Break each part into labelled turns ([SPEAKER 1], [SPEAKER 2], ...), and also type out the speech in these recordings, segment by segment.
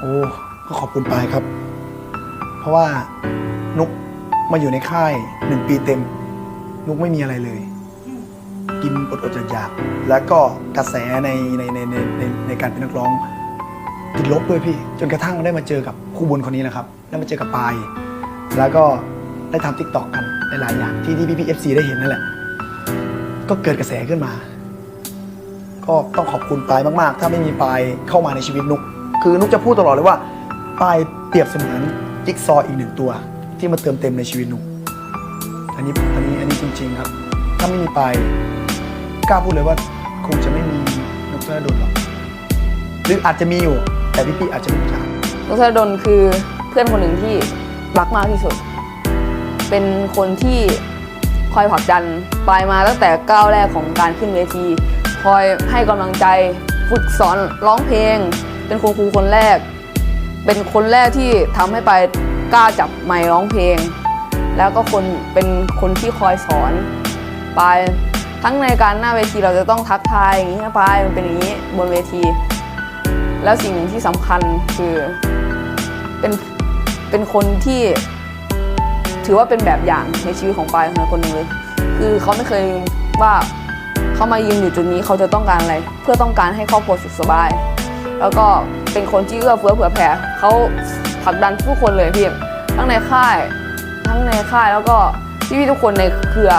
[SPEAKER 1] โอ้ก็ขอบคุณปายครับ เพราะว่านุกมาอยู่ในค่ายหนึ่งปีเต็ม นุกไม่มีอะไรเลย กินอดอดๆอยากๆแล้วก็กระแสในในในในในในการเป็นนักร้องติดลบด้วยพี่ จนกระทั่งได้มาเจอกับคู่บุญคนนี้แหละครับได้มาเจอกับปาย แล้วก็ได้ทำทิกตอกกันหลายๆอย่างที่ที่พี่พีเอฟซีได้เห็นนั่นแหละ ก็เกิดกระแสขึ้นมา ก็ต้องขอบคุณปายมาก ๆ ถ้าไม่มีปายเข้ามาในชีวิตนุก คือนุกจะพูดตลอดเลยว่าปายเปรียบเสมือนจิ๊กซออีกหนึ่งตัว ที่มาเติมเต็มในชีวิตหนุกอันนี้อันนี้อันนี้จริง ๆ ครับ ถ้าไม่มีปายกล้าพูดเลยว่าคงจะไม่มีนุกธนดลหรอกหรืออาจจะมีอยู่ แต่พี่ๆอาจจะไม่รู้จัก
[SPEAKER 2] นุชดลคือเพื่อนคนหนึ่งที่รักมากที่สุด เป็นคนที่คอยผลักดันปายมาตั้งแต่ก้าวแรกของการขึ้นเวที คอยให้กำลังใจฝึกสอนร้องเพลง เป็นคุณครูคนแรก เป็นคนแรกที่ทำให้ปายกล้าจับไมค์ร้องเพลง แล้วก็คนเป็นคนที่คอยสอนปายทั้งในการหน้าเวทีเราจะต้องทักทายอย่างนี้นะปายมันเป็นอย่างนี้บนเวที แล้วสิ่งหนึ่งที่สำคัญคือเป็นเป็นคนที่ถือว่าเป็นแบบอย่างในชีวิตของปายคนคนหนึ่งเลย คือเขาไม่เคยว่าเขามายืนอยู่จุดนี้เขาจะต้องการอะไร เพื่อต้องการให้ครอบครัวสุขสบาย แล้วก็เป็นคนที่เอื้อเฟื้อเผื่อแผ่เขาผลักดันทุกคนเลยพี่ทั้งในค่าย ทั้งในค่ายแล้วก็พี่ๆทุกคนในเครือ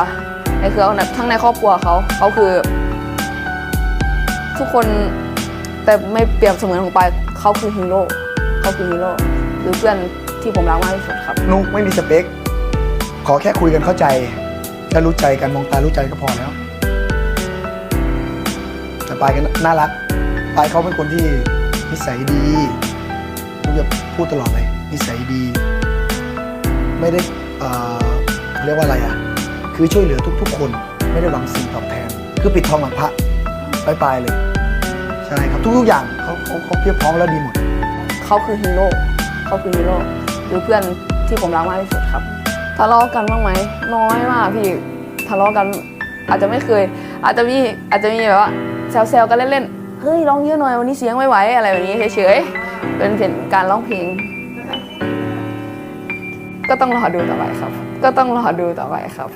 [SPEAKER 2] ในเครือทั้งในครอบครัวเขาเขาคือ ทุกคนแต่ไม่เปรียบเสมือนของปเขาคือฮีโร่เขาคือฮีโร่คือเพื่อนที่ผมรักมากที่สุดครับ
[SPEAKER 1] นุกไม่มีสเปค ขอแค่คุยกันเข้าใจแค่รู้ใจกันมองตารู้ใจก็พอแล้วแต่ปายก็น่ารัก ปายเขาเป็นคนที่นิสัยดีนุกจะพูดตลอดเลย นิสัยดี ไม่ได้เอ่อเรียกว่าอะไรอะ คือช่วยเหลือทุกๆ คนไม่ได้หวังสิ่งตอบแทน คือปิดทองหลังพระปลายๆเลย ใช่ครับทุกๆอย่างเขาเขาเขาเพียบพร้อมแล้วดีหมด
[SPEAKER 2] เขาคือฮีโร่เขาคือฮีโร่คือเพื่อนที่ผมรักมากที่สุดครับ ทะเลาะกันบ้างไหมน้อยมากพี่ทะเลาะกันอาจจะไม่เคย อาจจะมีอาจจะมีแบบว่าแซวๆกันเล่นๆ เฮ้ยร้องเยอะหน่อยวันนี้เสียงไม่ไหวอะไรแบบนี้เฉยๆเป็นเพียงการร้องเพลง ก็ต้องรอดูต่อไปครับ ก็ต้องรอดูต่อไปครับ